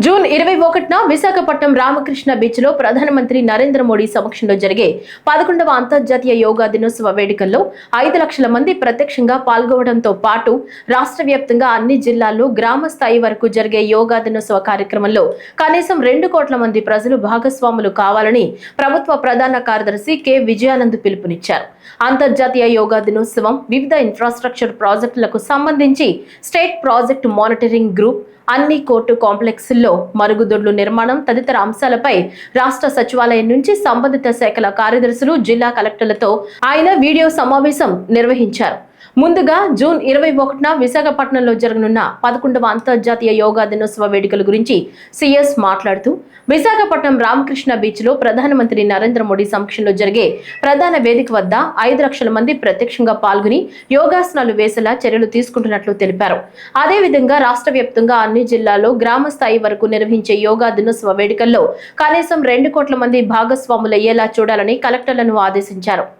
June ఇరవై ఒకటిన విశాఖపట్నం రామకృష్ణ బీచ్లో ప్రధానమంత్రి నరేంద్ర మోడీ సమక్షంలో జరిగే పదకొండవ అంతర్జాతీయ యోగా దినోత్సవ వేడుకల్లో ఐదు లక్షల మంది ప్రత్యక్షంగా పాల్గొనడంతో పాటు రాష్ట్ర వ్యాప్తంగా అన్ని జిల్లాల్లో గ్రామ స్థాయి వరకు జరిగే యోగా దినోత్సవ కార్యక్రమంలో కనీసం రెండు కోట్ల మంది ప్రజలు భాగస్వాములు కావాలని ప్రభుత్వ ప్రధాన కార్యదర్శి కె. విజయానంద్ పిలుపునిచ్చారు. అంతర్జాతీయ యోగా దినోత్సవం వివిధ ఇన్ఫ్రాస్ట్రక్చర్ ప్రాజెక్టులకు సంబంధించి స్టేట్ ప్రాజెక్ట్ మానిటరింగ్ గ్రూప్ అన్ని కోర్టు కాంప్లెక్స్ల్లో మరుగుదొడ్లు నిర్మాణం తదితర అంశాలపై రాష్ట్ర సచివాలయం నుంచి సంబంధిత శాఖల కార్యదర్శులు జిల్లా కలెక్టర్లతో ఆయన వీడియో సమావేశం నిర్వహించారు. ముందుగా జూన్ ఇరవై ఒకటిన విశాఖపట్నంలో జరగనున్న పదకొండవ అంతర్జాతీయ యోగా దినోత్సవ వేడుకల గురించి సిఎస్ మాట్లాడుతూ విశాఖపట్నం రామకృష్ణ బీచ్లో ప్రధానమంత్రి నరేంద్ర మోడీ సమక్షంలో జరిగే ప్రధాన వేదిక వద్ద ఐదు లక్షల మంది ప్రత్యక్షంగా పాల్గొని యోగాసనాలు వేసేలా చర్యలు తీసుకుంటున్నట్లు తెలిపారు. అదేవిధంగా రాష్ట్ర వ్యాప్తంగా అన్ని జిల్లాల్లో గ్రామ స్థాయి వరకు నిర్వహించే యోగా దినోత్సవ వేడుకల్లో కనీసం రెండు కోట్ల మంది భాగస్వాములయ్యేలా చూడాలని కలెక్టర్లను ఆదేశించారు.